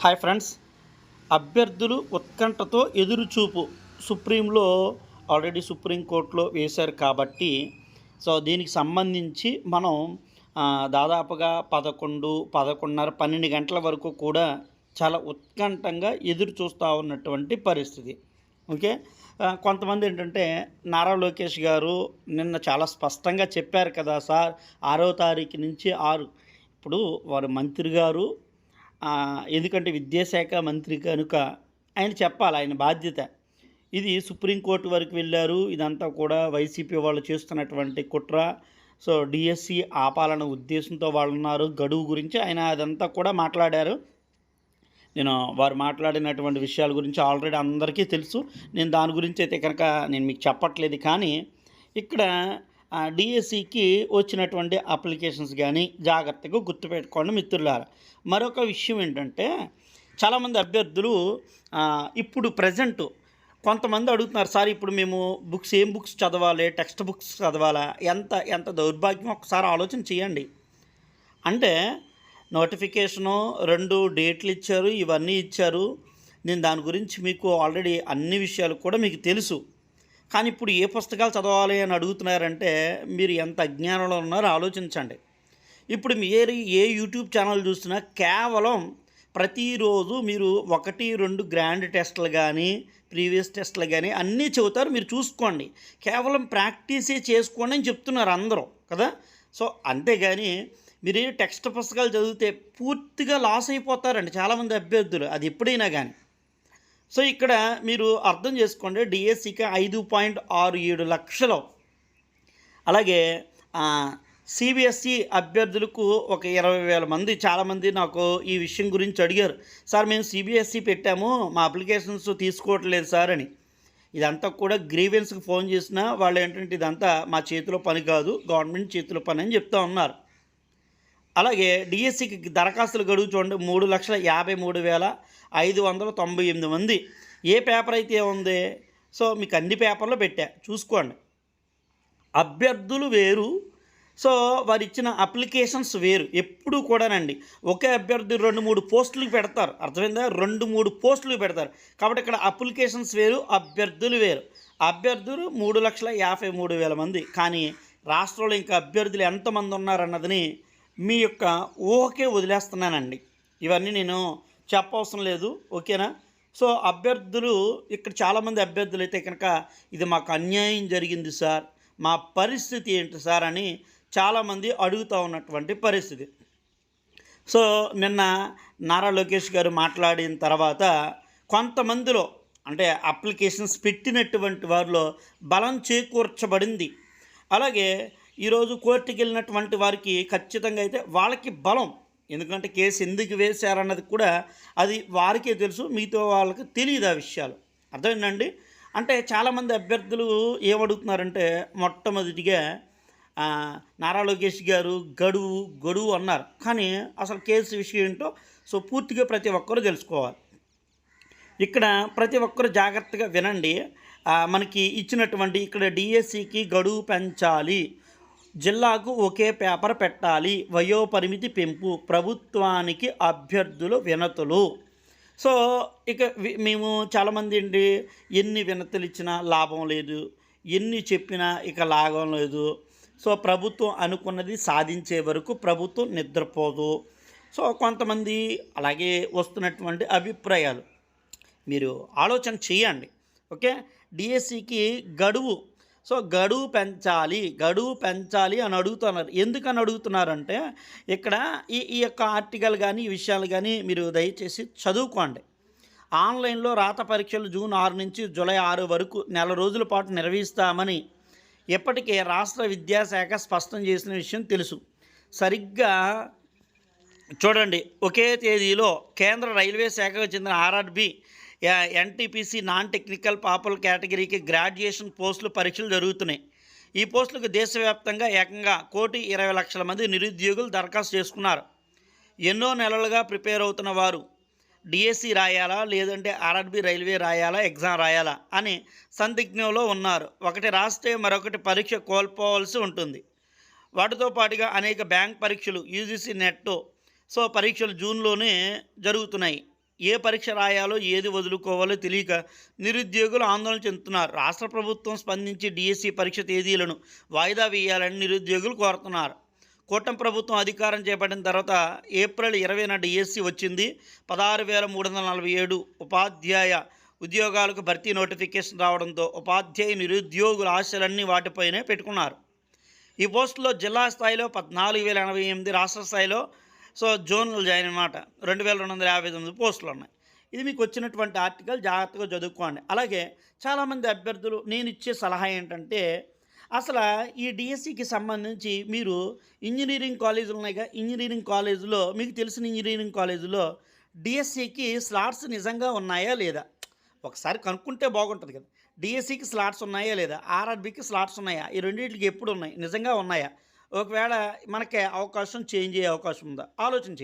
Hi friends. అభ్యర్థులు ఉత్కంఠతో ఎదురుచూపు. సుప్రీంలో already సుప్రీంకోర్టులో వేశారు కాబట్టి సో దీనికి సంబంధించి మనం దాదాపుగా పదకొండు పదకొండున్నర పన్నెండు గంటల వరకు కూడా చాలా ఉత్కంఠంగా ఎదురు చూస్తూ ఉన్నటువంటి పరిస్థితి. ఓకే? కొంతమంది ఏంటంటే నారా లోకేష్ గారు నిన్న చాలా స్పష్టంగా చెప్పారు కదా సార్ ఆరో తారీఖు నుంచి ఆరు. ఇప్పుడు వారు మంత్రి గారు ఎందుకంటే విద్యాశాఖ మంత్రి కనుక ఆయన చెప్పాలి ఆయన బాధ్యత. ఇది సుప్రీంకోర్టు వరకు వెళ్ళారు. ఇదంతా కూడా వైసీపీ వాళ్ళు చేస్తున్నటువంటి కుట్ర. సో డిఎస్సి ఆపాలన్న ఉద్దేశంతో వాళ్ళు ఉన్నారు గడువు గురించి ఆయన అదంతా కూడా మాట్లాడారు. నేను వారు మాట్లాడినటువంటి విషయాల గురించి ఆల్రెడీ అందరికీ తెలుసు. నేను దాని గురించి అయితే కనుక నేను మీకు చెప్పట్లేదు. కానీ ఇక్కడ డిఎస్సికి వచ్చినటువంటి అప్లికేషన్స్ కానీ జాగ్రత్తగా గుర్తుపెట్టుకోండి మిత్రులారా. మరొక విషయం ఏంటంటే చాలామంది అభ్యర్థులు ఇప్పుడు ప్రజెంట్ కొంతమంది అడుగుతున్నారు సార్ ఇప్పుడు మేము బుక్స్ ఏం బుక్స్ చదవాలి? టెక్స్ట్ బుక్స్ చదవాలా? ఎంత ఎంత దౌర్భాగ్యం? ఒకసారి ఆలోచన చేయండి. అంటే నోటిఫికేషను రెండు డేట్లు ఇచ్చారు ఇవన్నీ ఇచ్చారు. నేను దాని గురించి మీకు ఆల్రెడీ అన్ని విషయాలు కూడా మీకు తెలుసు. కానీ ఇప్పుడు ఏ పుస్తకాలు చదవాలి అని అడుగుతున్నారంటే మీరు ఎంత అజ్ఞానంలో ఉన్నారో ఆలోచించండి. ఇప్పుడు మీరు ఏ యూట్యూబ్ ఛానల్ చూసినా కేవలం ప్రతిరోజు మీరు ఒకటి రెండు గ్రాండ్ టెస్టులు కానీ ప్రీవియస్ టెస్టులు కానీ అన్నీ చెబుతారు మీరు చూసుకోండి. కేవలం ప్రాక్టీసే చేసుకోండి అని చెప్తున్నారు అందరూ కదా? సో అంతేగాని మీరు టెక్స్ట్ పుస్తకాలు చదివితే పూర్తిగా లాస్ అయిపోతారండి చాలామంది అభ్యర్థులు అది ఎప్పుడైనా కానీ. సో ఇక్కడ మీరు అర్థం చేసుకోండి డిఎస్సికి ఐదు పాయింట్ ఆరు ఏడు లక్షలు. అలాగే సిబిఎస్ఈ అభ్యర్థులకు ఒక ఇరవై వేల మంది. చాలామంది నాకు ఈ విషయం గురించి అడిగారు. సార్ మేము సిబిఎస్ఈ పెట్టాము మా అప్లికేషన్స్ తీసుకోవట్లేదు సార్ అని. ఇదంతా కూడా గ్రీవెన్స్కి ఫోన్ చేసినా వాళ్ళు ఏంటంటే ఇదంతా మా చేతిలో పని కాదు గవర్నమెంట్ చేతిలో పని అని చెప్తా ఉన్నారు. అలాగే డిఎస్సికి దరఖాస్తులు గడువు చూడండి. మూడు లక్షల యాభై మూడు వేల ఐదు వందల తొంభై ఎనిమిది మంది. ఏ పేపర్ అయితే ఉంది? సో మీకు అన్ని పేపర్లు పెట్టా. చూసుకోండి. అభ్యర్థులు వేరు. సో వారు ఇచ్చిన అప్లికేషన్స్ వేరు. ఎప్పుడు కూడానండి. ఒకే అభ్యర్థి రెండు మూడు పోస్టులు పెడతారు. అర్థమైందా? రెండు మూడు పోస్టులు పెడతారు. కాబట్టి ఇక్కడ అప్లికేషన్స్ వేరు అభ్యర్థులు వేరు. అభ్యర్థులు మూడు లక్షల యాభై మూడు వేల మంది. కానీ రాష్ట్రంలో ఇంకా అభ్యర్థులు ఎంతమంది ఉన్నారన్నదని మీ యొక్క ఊహకే వదిలేస్తున్నానండి. ఇవన్నీ నేను చెప్పవసరం లేదు ఓకేనా? సో అభ్యర్థులు ఇక్కడ చాలామంది అభ్యర్థులు అయితే కనుక ఇది మాకు అన్యాయం జరిగింది సార్ మా పరిస్థితి ఏంటి సార్ అని చాలామంది అడుగుతూ ఉన్నటువంటి పరిస్థితి. సో నిన్న నారా లోకేష్ గారు మాట్లాడిన తర్వాత కొంతమందిలో అంటే అప్లికేషన్స్ పెట్టినటువంటి వారిలో బలం చేకూర్చబడింది. అలాగే ఈరోజు కోర్టుకి వెళ్ళినటువంటి వారికి ఖచ్చితంగా అయితే వాళ్ళకి బలం. ఎందుకంటే కేసు ఎందుకు వేశారన్నది కూడా అది వారికే తెలుసు మిగతా వాళ్ళకి తెలియదు ఆ విషయాలు. అర్థమైందండి? అంటే చాలామంది అభ్యర్థులు ఏమడుగుతున్నారంటే మొట్టమొదటిగా నారా లోకేష్ గారు గడువు గడువు అన్నారు. కానీ అసలు కేసు విషయం ఏంటో సో పూర్తిగా ప్రతి ఒక్కరూ తెలుసుకోవాలి. ఇక్కడ ప్రతి ఒక్కరు జాగ్రత్తగా వినండి. మనకి ఇచ్చినటువంటి ఇక్కడ డిఎస్సికి గడువు పెంచాలి. జిల్లాకు ఒకే పేపర్ పెట్టాలి. వయోపరిమితి పెంపు ప్రభుత్వానికి అభ్యర్థులు వినతులు. సో ఇక మేము చాలామంది అండి ఎన్ని వినతులు ఇచ్చినా లాభం లేదు. ఎన్ని చెప్పినా ఇక లాభం లేదు. సో ప్రభుత్వం అనుకున్నది సాధించే వరకు ప్రభుత్వం నిద్రపోదు. సో కొంతమంది అలాగే వస్తున్నటువంటి అభిప్రాయాలు. మీరు ఆలోచన చేయండి. ఓకే? డిఎస్సికి గడువు సో గడువు పెంచాలి గడువు పెంచాలి అని అడుగుతున్నారు. ఎందుకని అడుగుతున్నారంటే ఇక్కడ ఈ ఈ యొక్క ఆర్టికల్ కానీ ఈ విషయాలు కానీ మీరు దయచేసి చదువుకోండి. ఆన్లైన్లో రాత పరీక్షలు జూన్ ఆరు నుంచి జూలై ఆరు వరకు నెల రోజుల పాటు నిర్వహిస్తామని ఇప్పటికే రాష్ట్ర విద్యాశాఖ స్పష్టం చేసిన విషయం తెలుసు. సరిగ్గా చూడండి ఒకే తేదీలో కేంద్ర రైల్వే శాఖకు చెందిన RRB NTPC non technical popular కేటగిరీకి గ్రాడ్యుయేషన్ పోస్టులు పరీక్షలు జరుగుతున్నాయి. ఈ పోస్టులకు దేశవ్యాప్తంగా ఏకంగా కోటి ఇరవై లక్షల మంది నిరుద్యోగులు దరఖాస్తు చేసుకున్నారు. ఎన్నో నెలలుగా ప్రిపేర్ అవుతున్న వారు డిఎస్సి రాయాలా లేదంటే ఆర్ఆర్బి రైల్వే రాయాలా ఎగ్జామ్ రాయాలా అని సందిగ్ధంలో ఉన్నారు. ఒకటి రాస్తే మరొకటి పరీక్ష కోల్పోవలసి ఉంటుంది. వాటితో పాటుగా అనేక బ్యాంక్ పరీక్షలు యూజీసీ నెట్ సో పరీక్షలు జూన్లోనే జరుగుతున్నాయి. ఏ పరీక్ష రాయాలో ఏది వదులుకోవాలో తెలియక నిరుద్యోగులు ఆందోళన చెందుతున్నారు. రాష్ట్ర ప్రభుత్వం స్పందించి డిఎస్సి పరీక్ష తేదీలను వాయిదా వేయాలని నిరుద్యోగులు కోరుతున్నారు. కూటమి ప్రభుత్వం అధికారం చేపట్టిన తర్వాత ఏప్రిల్ ఇరవైన డిఎస్సి వచ్చింది. పదహారు వేల మూడు వందల నలభై ఏడు ఉపాధ్యాయ ఉద్యోగాలకు భర్తీ నోటిఫికేషన్ రావడంతో ఉపాధ్యాయ నిరుద్యోగుల ఆశలన్నీ వాటిపైనే పెట్టుకున్నారు. ఈ పోస్టులో జిల్లా స్థాయిలో పద్నాలుగు వేల ఎనభై ఎనిమిది రాష్ట్ర స్థాయిలో సో జోన్లు జాయిన్ అనమాట రెండు వేల రెండు వందల యాభై తొమ్మిది పోస్టులు ఉన్నాయి. ఇది మీకు వచ్చినటువంటి ఆర్టికల్ జాగ్రత్తగా చదువుకోండి. అలాగే చాలామంది అభ్యర్థులు నేను ఇచ్చే సలహా ఏంటంటే అసలు ఈ డిఎస్సికి సంబంధించి మీరు ఇంజనీరింగ్ కాలేజీలు ఉన్నాయిగా ఇంజనీరింగ్ కాలేజీలో మీకు తెలిసిన ఇంజనీరింగ్ కాలేజీలో డిఎస్సికి స్లాట్స్ నిజంగా ఉన్నాయా లేదా? ఒకసారి కనుక్కుంటే బాగుంటుంది కదా. డిఎస్సికి స్లాట్స్ ఉన్నాయా లేదా? ఆర్ఆర్బికి స్లాట్స్ ఉన్నాయా? ఈ రెండింటికి ఎప్పుడు ఉన్నాయి? నిజంగా ఉన్నాయా? ఒకవేళ మనకి అవకాశం చేంజ్ అయ్యే అవకాశం ఉందా? ఆలోచించి